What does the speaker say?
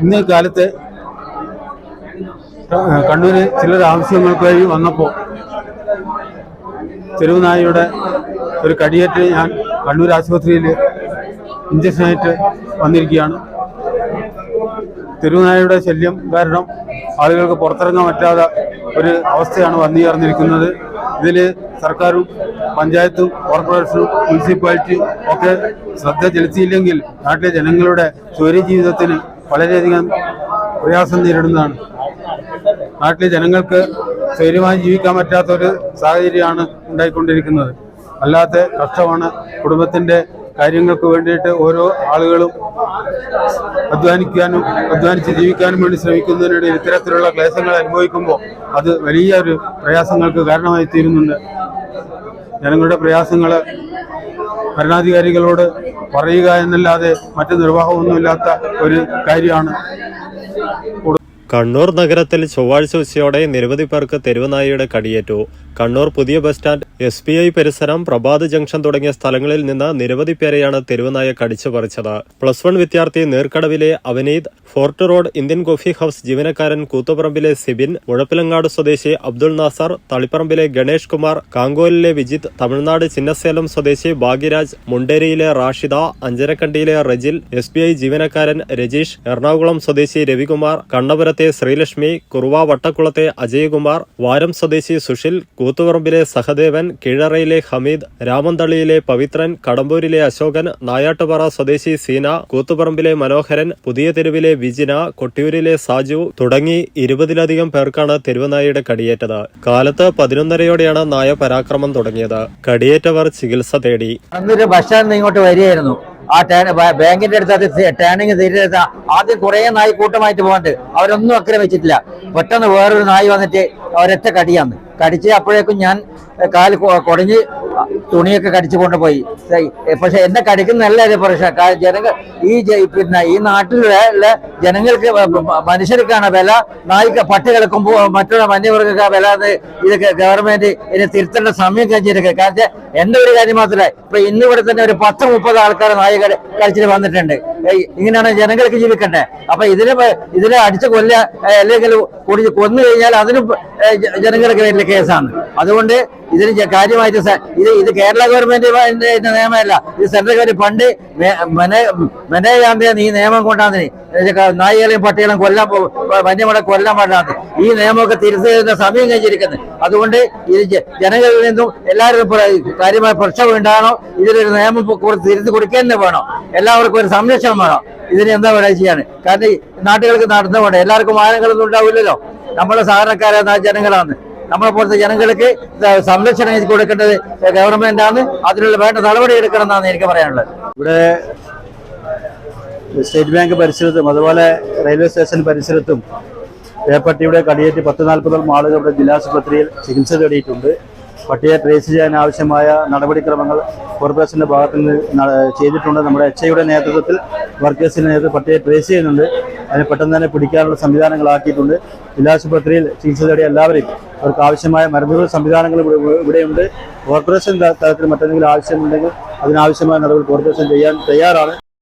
ഇന്ന് കാലത്ത് കണ്ണൂര് ചിലർ ആവശ്യങ്ങൾക്കായി വന്നപ്പോൾ തെരുവുനായയുടെ ഒരു കടിയേറ്റ് ഞാൻ കണ്ണൂർ ആശുപത്രിയിൽ ഇഞ്ചക്ഷനായിട്ട് വന്നിരിക്കുകയാണ്. തെരുവുനായയുടെ ശല്യം കാരണം ആളുകൾക്ക് പുറത്തിറങ്ങാൻ പറ്റാത്ത ഒരു അവസ്ഥയാണ് വന്നു ചേർന്നിരിക്കുന്നത് ഇതിൽ സർക്കാരും പഞ്ചായത്തും കോർപ്പറേഷനും മുനിസിപ്പാലിറ്റിയും ഒക്കെ ശ്രദ്ധ ചെലുത്തിയില്ലെങ്കിൽ നാട്ടിലെ ജനങ്ങളുടെ സ്വൈര്യ ജീവിതത്തിന് വളരെയധികം പ്രയാസം നേരിടുന്നതാണ്. നാട്ടിലെ ജനങ്ങൾക്ക് സ്വൈര്യമായി ജീവിക്കാൻ പറ്റാത്ത ഒരു സാഹചര്യമാണ് ഉണ്ടായിക്കൊണ്ടിരിക്കുന്നത്. അല്ലാത്ത കഷ്ടമാണ് കുടുംബത്തിന്റെ കാര്യങ്ങൾക്ക് വേണ്ടിയിട്ട് ഓരോ ആളുകളും അധ്വാനിക്കാനും അധ്വാനിച്ച് ജീവിക്കാനും വേണ്ടി ശ്രമിക്കുന്നതിനിടയിൽ ഇത്തരത്തിലുള്ള ക്ലേശങ്ങൾ അനുഭവിക്കുമ്പോൾ അത് വലിയൊരു പ്രയാസങ്ങൾക്ക് കാരണമായി തീരുന്നുണ്ട്. ജനങ്ങളുടെ പ്രയാസങ്ങൾ ഭരണാധികാരികളോട് പറയുക എന്നല്ലാതെ മറ്റു നിർവാഹമൊന്നുമില്ലാത്ത ഒരു കാര്യമാണ് കണ്ണൂർ നഗരത്തിൽ ചൊവ്വാഴ്ച ഉച്ചയോടെ നിരവധി പേർക്ക് തെരുവുനായയുടെ കടിയേറ്റു. കണ്ണൂർ പുതിയ bus stand S B I പരിസരം പ്രഭാത് ജംഗ്ഷൻ തുടങ്ങിയ സ്ഥലങ്ങളിൽ നിന്ന് നിരവധി പേരെയാണ് തെരുവുനായ കടിച്ചു പറിച്ചത്. പ്ലസ് വൺ വിദ്യാർത്ഥി നീർക്കടവിലെ Avaneeth fort road Indian coffee house ജീവനക്കാരൻ കൂത്തുപറമ്പിലെ സിബിൻ മുഴപ്പിലങ്ങാട് സ്വദേശി അബ്ദുൾ നാസർ തളിപ്പറമ്പിലെ ഗണേഷ് കുമാർ കാങ്കോലിലെ വിജിത് തമിഴ്നാട് ചിന്നസേലം സ്വദേശി ഭാഗ്യരാജ് മുണ്ടേരിയിലെ റാഷിദ അഞ്ചരക്കണ്ടിയിലെ റജിൽ എസ് ജീവനക്കാരൻ രജീഷ് എറണാകുളം സ്വദേശി രവികുമാർ കണ്ണപുരത്തെ ശ്രീലക്ഷ്മി കുറുവ വട്ടക്കുളത്തെ അജയ്കുമാർ വാരം സ്വദേശി സുഷിൽ കൂത്തുപറമ്പിലെ സഹദേവൻ കീഴറയിലെ ഹമീദ് രാമന്തളിയിലെ പവിത്രൻ കടമ്പൂരിലെ അശോകൻ നായാട്ടുപാറ സ്വദേശി സീന കൂത്തുപറമ്പിലെ മനോഹരൻ പുതിയ തെരുവിലെ വിജിന കൊട്ടിയൂരിലെ സാജു തുടങ്ങി ഇരുപതിലധികം പേർക്കാണ് തെരുവുനായയുടെ കടിയേറ്റത്. കാലത്ത് പതിനൊന്നരയോടെയാണ് നായ പരാക്രമം തുടങ്ങിയത്. കടിയേറ്റവർ ചികിത്സ തേടി. ഇങ്ങോട്ട് വരികയായിരുന്നു. ആ ടേൺ ബാങ്കിന്റെ അടുത്ത് ടേണിങ് തിരിഞ്ഞെടുത്ത ആദ്യം കുറേ നായി കൂട്ടമായിട്ട് പോകാണ്ട് അവരൊന്നും ആക്രമിച്ചിട്ടില്ല പെട്ടെന്ന് വേറൊരു നായി വന്നിട്ട് ഒരൊറ്റ കടിയാന്ന് കടിച്ച് അപ്പോഴേക്കും ഞാൻ കാൽ കുടഞ്ഞ് തുണിയൊക്കെ കടിച്ചു കൊണ്ടുപോയി. പക്ഷെ എന്നെ കടിക്കുന്നല്ല പ്രശ്നം ജനങ്ങൾ ഈ പിന്നെ ഈ നാട്ടിലുള്ള ജനങ്ങൾക്ക് മനുഷ്യർക്കാണ് വില. നായിക്ക പട്ടികൾക്കും മറ്റുള്ള വന്യമൃഗങ്ങൾക്ക് വില ഇതൊക്കെ ഗവൺമെന്റ് ഇതിനെ തിരുത്തേണ്ട സമയം കഴിഞ്ഞിരിക്കുക കാരണം എന്റെ ഒരു കാര്യം മാത്രമല്ല ഇപ്പൊ ഇന്ന് ഇവിടെ തന്നെ ഒരു പത്ത് മുപ്പത് ആൾക്കാർ നായിക കഴിച്ചിട്ട് വന്നിട്ടുണ്ട്. ഇങ്ങനെയാണ് ജനങ്ങൾക്ക് ജീവിക്കണ്ടേ? അപ്പൊ ഇതിനെ ഇതിനെ അടിച്ചു കൊല്ല അല്ലെങ്കിൽ കൊന്നു കഴിഞ്ഞാൽ അതിനും ജനങ്ങൾക്ക് വലിയ കേസാണ്. അതുകൊണ്ട് ഇതിന് കാര്യമായിട്ട് ഇത് ഇത് കേരള ഗവൺമെന്റ് നിയമമല്ല. ഇത് സെൻട്രൽ ഗവൺമെന്റ് പണ്ട് മെനയാന്തിയാണ് ഈ നിയമം കൊണ്ടാന്ന് നായികളെയും പട്ടികളും കൊല്ലാൻ പോ- കൊല്ലം പാടില്ലാന്ന് ഈ നിയമമൊക്കെ തിരുത്തുന്ന സമയം കഴിഞ്ഞിരിക്കുന്നത് അതുകൊണ്ട് ഇത് ജനങ്ങളിൽ നിന്നും എല്ലാവരും കാര്യമായ പ്രശ്നം ഉണ്ടാകണോ. ഇതിലൊരു നിയമം തിരുത്തി തന്നെ വേണം. എല്ലാവർക്കും ഒരു സംരക്ഷണം വേണം. ഇതിന് എന്താ പറയുക ചെയ്യാണ് കാരണം നാട്ടുകൾക്ക് നടന്നുകൊണ്ട് എല്ലാവർക്കും വാഹനങ്ങളൊന്നും ഉണ്ടാവില്ലല്ലോ നമ്മളെ സാധാരണക്കാരായ ജനങ്ങളാണ്. നമ്മളെ പോലത്തെ ജനങ്ങൾക്ക് സംരക്ഷണം ചെയ്ത് കൊടുക്കേണ്ടത് ഗവൺമെന്റ് ആണ്. അതിനുള്ള വേണ്ട നടപടി എടുക്കണം എന്നാണ് എനിക്ക് പറയാനുള്ളത്. ഇവിടെ സ്റ്റേറ്റ് ബാങ്ക് പരിസരത്തും അതുപോലെ റെയിൽവേ സ്റ്റേഷൻ പരിസരത്തും പേപ്പട്ടിയുടെ കടിയേറ്റ് പത്ത് നാൽപ്പതോളം ആളുകൾ ഇവിടെ ജില്ലാശുപത്രിയിൽ ചികിത്സ തേടിയിട്ടുണ്ട്. പട്ടിയെ ട്രേസ് ചെയ്യാൻ ആവശ്യമായ നടപടിക്രമങ്ങൾ കോർപ്പറേഷന്റെ ഭാഗത്ത് നിന്ന് ചെയ്തിട്ടുണ്ട്. നമ്മുടെ എച്ച് ഐയുടെ നേതൃത്വത്തിൽ വർക്കേഴ്സിന്റെ നേതൃത്വം പട്ടിയെ ട്രേസ് ചെയ്യുന്നുണ്ട്. അതിനെ പെട്ടെന്ന് തന്നെ പിടിക്കാനുള്ള സംവിധാനങ്ങളാക്കിയിട്ടുണ്ട് ജില്ലാശുപത്രിയിൽ ചികിത്സ തേടിയ എല്ലാവരെയും അവർക്ക് ആവശ്യമായ മരുന്നുകൾ സംവിധാനങ്ങൾ ഇവിടെ ഇവിടെയുണ്ട്. കോർപ്പറേഷൻ തലത്തിൽ മറ്റെന്തെങ്കിലും ആവശ്യമുണ്ടെങ്കിൽ അതിനാവശ്യമായ നടപടി കോർപ്പറേഷൻ ചെയ്യാൻ തയ്യാറാണ്.